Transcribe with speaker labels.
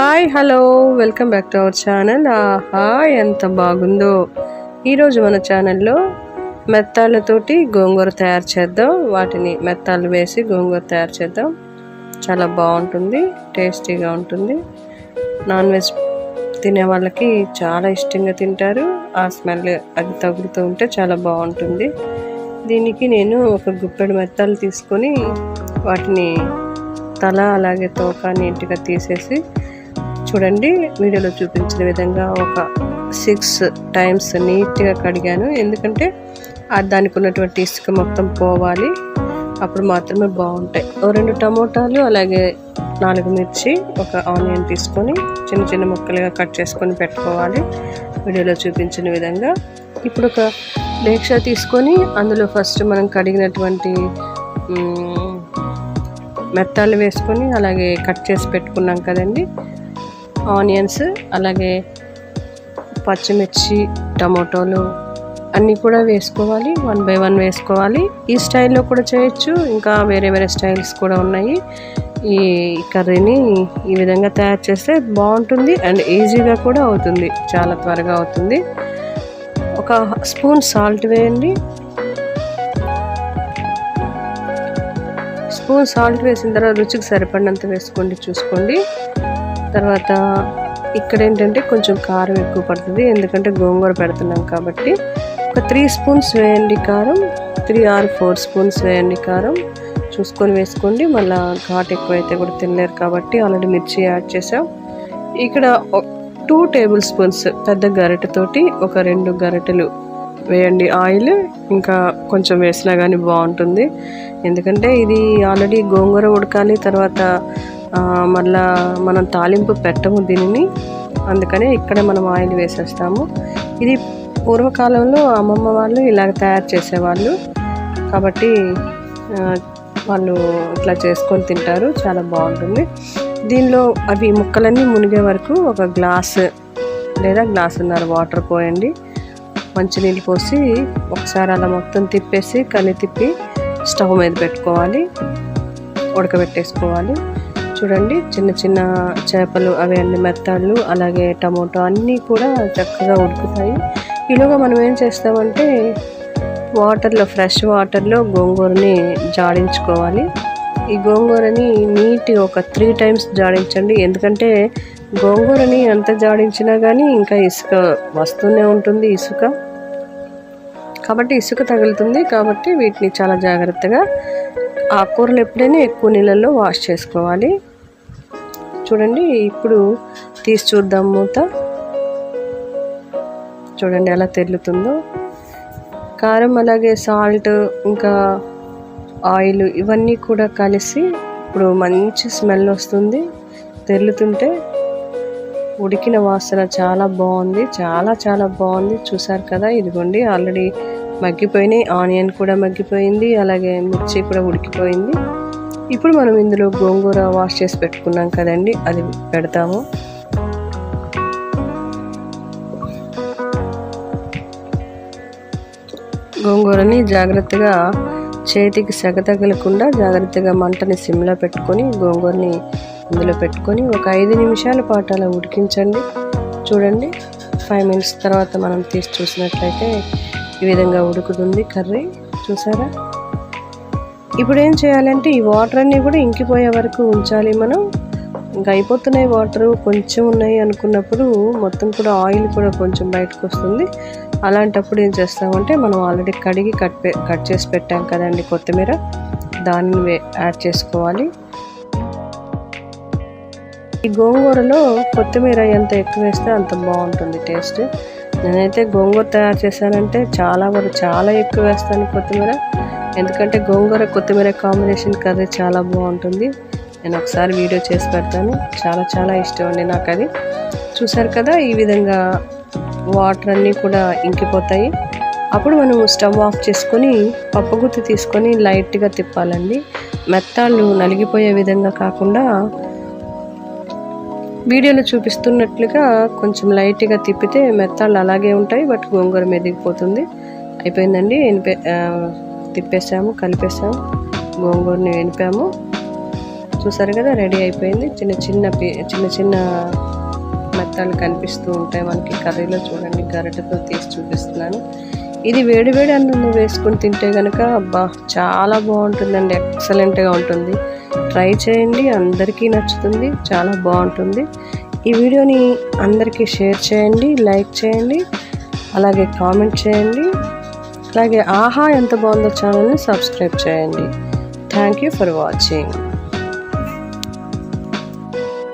Speaker 1: Hi hello welcome back to our channel ఆహా ఎంత బాగుందో. ఈరోజు మన ఛానల్లో మెత్తాలతోటి గోంగూర తయారు చేద్దాం. వాటిని మెత్తాలు వేసి గోంగూర తయారు చేద్దాం. చాలా బాగుంటుంది టేస్టీగా ఉంటుంది. నాన్ వెజ్ తినే వాళ్ళకి చాలా ఇష్టంగా తింటారు. ఆ స్మెల్ అది తగులుతూ ఉంటే చాలా బాగుంటుంది. దీనికి నేను ఒక గుప్పెడు మెత్తాలు తీసుకొని వాటిని తల అలాగే తోక నీట్గా తీసేసి చూడండి వీడియోలో చూపించిన విధంగా ఒక సిక్స్ టైమ్స్ నీట్గా కడిగాను. ఎందుకంటే దానికి ఉన్నటువంటి ఇసుక మొత్తం పోవాలి. అప్పుడు మాత్రమే బాగుంటాయి. ఓ రెండు టమోటాలు అలాగే నాలుగు మిర్చి ఒక ఆనియన్ తీసుకొని చిన్న చిన్న ముక్కలుగా కట్ చేసుకొని పెట్టుకోవాలి. వీడియోలో చూపించిన విధంగా. ఇప్పుడు ఒక లేక్ష తీసుకొని అందులో ఫస్ట్ మనం కడిగినటువంటి మెత్తాలు వేసుకొని అలాగే కట్ చేసి పెట్టుకున్నాం కదండి. ఆనియన్స్ అలాగే పచ్చిమిర్చి టమాటోలు అన్నీ కూడా వేసుకోవాలి. వన్ బై వన్ వేసుకోవాలి. ఈ స్టైల్లో కూడా చేయొచ్చు. ఇంకా వేరే వేరే స్టైల్స్ కూడా ఉన్నాయి. ఈ కర్రీని ఈ విధంగా తయారు చేస్తే బాగుంటుంది అండ్ ఈజీగా కూడా అవుతుంది. చాలా త్వరగా అవుతుంది. ఒక స్పూన్ సాల్ట్ వేయండి. స్పూన్ సాల్ట్ వేసిన తర్వాత రుచికి సరిపడినంత వేసుకోండి చూసుకోండి. తర్వాత ఇక్కడ ఏంటంటే కొంచెం కారం ఎక్కువ పడుతుంది. ఎందుకంటే గోంగూర పెడుతున్నాం కాబట్టి ఒక త్రీ స్పూన్స్ వేయండి కారం త్రీ ఆర్ ఫోర్ స్పూన్స్ వేయండి కారం. చూసుకొని వేసుకోండి. మళ్ళీ ఘాట్ ఎక్కువైతే కూడా తినలేరు కాబట్టి ఆల్రెడీ మిర్చి యాడ్ చేసాం ఇక్కడ టూ టేబుల్ స్పూన్స్ పెద్ద గరిటెతోటి ఒక రెండు గరిటెలు వేయండి. ఆయిల్ ఇంకా కొంచెం వేసినా కానీ బాగుంటుంది. ఎందుకంటే ఇది ఆల్రెడీ గోంగూర ఉడకాలి తర్వాత మళ్ళా మనం తాలింపు పెట్టము దీనిని. అందుకనే ఇక్కడే మనం ఆయిల్ వేసేస్తాము. ఇది పూర్వకాలంలో అమ్మమ్మ వాళ్ళు ఇలాగ తయారు చేసేవాళ్ళు. కాబట్టి వాళ్ళు ఇట్లా చేసుకొని తింటారు. చాలా బాగుంటుంది. దీనిలో అవి ముక్కలన్నీ మునిగే వరకు ఒక గ్లాస్ లేదా గ్లాసున్నర వాటర్ పోయండి. మంచినీళ్ళు పోసి ఒకసారి అలా మొత్తం తిప్పేసి కలి తిప్పి స్టవ్ మీద పెట్టుకోవాలి. ఉడకబెట్టేసుకోవాలి. చూడండి చిన్న చిన్న చేపలు అవి అన్ని మెత్తాళ్ళు అలాగే టమోటో అన్నీ కూడా చక్కగా ఉడుకుతాయి. ఈలోగా మనం ఏం చేస్తామంటే వాటర్లో ఫ్రెష్ వాటర్లో గోంగూరని జాడించుకోవాలి. ఈ గోంగూరని నీట్ ఒక త్రీ టైమ్స్ జాడించండి. ఎందుకంటే గోంగూరని ఎంత జాడించినా కానీ ఇంకా ఇసుక వస్తూనే ఉంటుంది ఇసుక. కాబట్టి ఇసుక తగులుతుంది కాబట్టి వీటిని చాలా జాగ్రత్తగా ఆ కూరలు ఎప్పుడైనా ఎక్కువ నీళ్ళల్లో వాష్ చేసుకోవాలి. చూడండి ఇప్పుడు తీసి చూద్దాం మూత. చూడండి ఎలా తెల్లుతుందో. కారం అలాగే సాల్ట్ ఇంకా ఆయిల్ ఇవన్నీ కూడా కలిసి ఇప్పుడు మంచి స్మెల్ వస్తుంది. తెల్లుతుంటే ఉడికిన వాసన చాలా బాగుంది. చాలా చాలా బాగుంది. చూసారు కదా ఇదిగోండి ఆల్రెడీ మగ్గిపోయినాయి ఆనియన్ కూడా మగ్గిపోయింది అలాగే మిర్చి కూడా ఉడికిపోయింది. ఇప్పుడు మనం ఇందులో గోంగూర వాష్ చేసి పెట్టుకున్నాం కదండి అది పెడతాము. గోంగూరని జాగ్రత్తగా చేతికి సెగ తగలకుండా జాగ్రత్తగా మంటని సిమ్లో పెట్టుకొని గోంగూరని ఇందులో పెట్టుకొని ఒక ఐదు నిమిషాల పాటు అలా ఉడికించండి. చూడండి ఫైవ్ మినిట్స్ తర్వాత మనం తీసి చూసినట్లయితే ఈ విధంగా ఉడుకుతుంది కర్రీ. చూసారా? ఇప్పుడు ఏం చేయాలంటే ఈ వాటర్ అన్నీ కూడా ఇంకిపోయే వరకు ఉంచాలి మనం. ఇంకా అయిపోతున్నాయి వాటర్ కొంచెం ఉన్నాయి అనుకున్నప్పుడు మొత్తం కూడా ఆయిల్ కూడా కొంచెం బయటకు వస్తుంది. అలాంటప్పుడు ఏం చేస్తామంటే మనం ఆల్రెడీ కడిగి కట్ కట్ చేసి పెట్టాం కదండి కొత్తిమీర. దాన్ని వే- యాడ్ చేసుకోవాలి. ఈ గోంగూరలో కొత్తిమీర ఎంత ఎక్కువ వేస్తే అంత బాగుంటుంది టేస్ట్. నేనైతే గోంగూర తయారు చేశానంటే చాలా వరకు చాలా ఎక్కువ వేస్తాను కొత్తిమీర. ఎందుకంటే గోంగూర కొత్తిమీర కాంబినేషన్ కర్రీ చాలా బాగుంటుంది. నేను ఒకసారి వీడియో చేసి పెడతాను. చాలా చాలా ఇష్టం అండి నాకు అది. చూసారు కదా ఈ విధంగా వాటర్ అన్నీ కూడా ఇంకిపోతాయి. అప్పుడు మనం స్టవ్ ఆఫ్ చేసుకొని పప్పుగుత్తి తీసుకొని లైట్గా తిప్పాలండి. మెత్తాళ్ళు నలిగిపోయే విధంగా కాకుండా వీడియోలో చూపిస్తున్నట్లుగా కొంచెం లైట్గా తిప్పితే మెత్తాళ్ళు అలాగే ఉంటాయి బట్ గోంగూర మెదిగిపోతుంది అయిపోయిందండి. ఎనిపే తిప్పేసాము కలిపేసాము గోంగూరని వెనిపాము చూసారు కదా రెడీ అయిపోయింది. చిన్న చిన్న చిన్న చిన్న మెత్తాలు కనిపిస్తూ ఉంటాయి మనకి కర్రీలో. చూడండి గరటతో తీసి చూపిస్తున్నాను. ఇది వేడి వేడి అన్నంలో వేసుకుని తింటే కనుక అబ్బా చాలా బాగుంటుందండి. ఎక్సలెంట్గా ఉంటుంది. ట్రై చేయండి. అందరికీ నచ్చుతుంది. చాలా బాగుంటుంది. ఈ వీడియోని అందరికీ షేర్ చేయండి లైక్ చేయండి అలాగే కామెంట్ చేయండి. అలాగే ఆహా ఎంత బాగుందో ఛానల్ని సబ్స్క్రైబ్ చేయండి. Thank you for watching